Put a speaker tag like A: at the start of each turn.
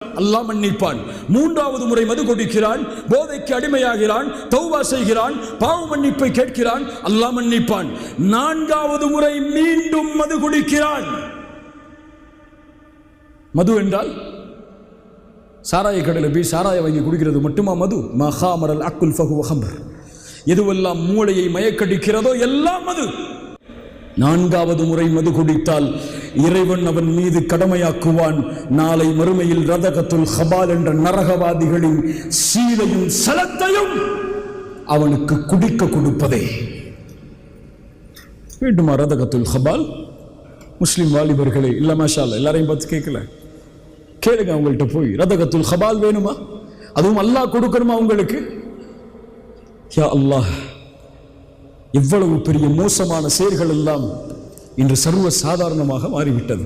A: அல்லாஹ் மன்னிப்பான். மூன்றாவது முறை மது குடிக்கிறான் போதைக்கு அடிமையாகிறான் தௌவா செய்கிறான் பாவ மன்னிப்பை கேட்கிறான் அல்லாஹ் மன்னிப்பான். நான்காவது முறை மீண்டும் மது குடிக்கிறான். மது என்றால் சாராய கடலை போய் சாராய வாங்கி குடிக்கிறது மட்டுமா மது? மகாமரல் அக்குல் ஃபகு ஹம்பர் எதுவெல்லாம் மூளையை மயக்கடிக்கிறதோ எல்லாம் மது. நான்காவது முறை மது குடித்தால் இறைவன் அவன் மீது கடமையாக்குவான். நாளை மறுமையில் ரதகத்துல் ஹபால் என்ற நரகவாதிகளின் சீலையும் சலத்தையும் அவனுக்கு குடிக்க கொடுப்பதே. வேண்டுமா ரதகத்துல் ஹபால்? முஸ்லிம் வாலிபர்களே இல்ல மாஷா எல்லாரையும் பார்த்து கேட்கல கேளுங்க அவங்கள்ட்ட போய். ரதகத்துல் ஹபால் வேணுமா? அதுவும் அல்லாஹ் கொடுக்கணுமா உங்களுக்கு? யா அல்லாஹ் இவ்வளவு பெரிய மோசமான செயல்கள் எல்லாம் இன்று சர்வ சாதாரணமாக மாறிவிட்டது.